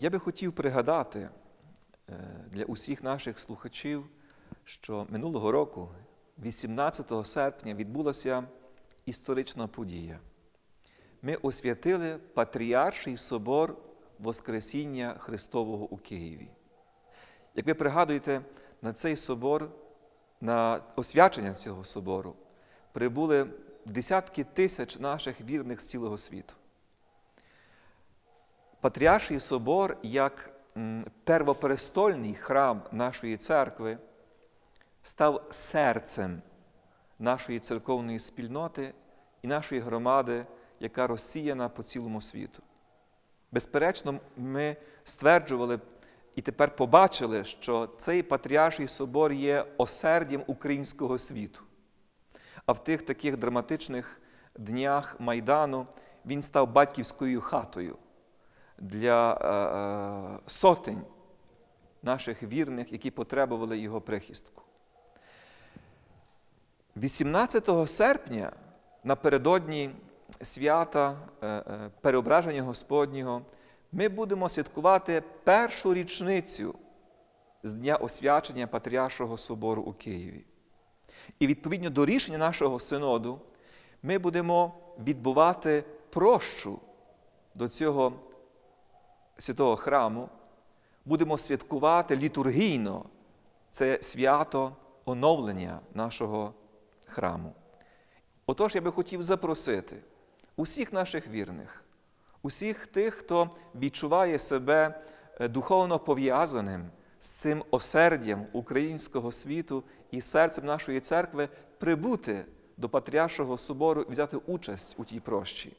Я би хотів пригадати е, для усіх наших слухачів, що минулого року, 18 серпня, відбулася історична подія. Ми освятили Патріарший собор Воскресіння Христового у Києві. Як ви пригадуєте, на цей собор, на освячення цього собору прибули десятки тисяч наших вірних з цілого світу. Патріарший собор, як первоперестольний храм нашої церкви, став серцем нашої церковної спільноти і нашої громади, яка розсіяна по цілому світу. Безперечно, ми стверджували і тепер побачили, що цей Патріарший собор є осердям українського світу. А в тих таких драматичних днях Майдану він став батьківською хатою для е, е, сотень наших вірних, які потребували його прихистку. 18 серпня напередодні свята е, переображення Господнього ми будемо святкувати першу річницю з дня освячення Патріаршого собору у Києві. І відповідно до рішення нашого синоду ми будемо відбувати прощу до цього святого храму, будемо святкувати літургійно це свято оновлення нашого храму. Отож, я би хотів запросити усіх наших вірних, усіх тих, хто відчуває себе духовно пов'язаним з цим осердям українського світу і серцем нашої церкви, прибути до Патріаршого собору і взяти участь у тій прощі,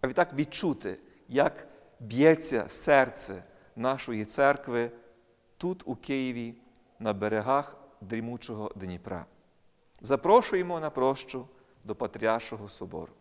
а відтак відчути, як б'ється серце нашої церкви тут, у Києві, на берегах дрімучого Дніпра. Запрошуємо на прощу до Патріаршого собору.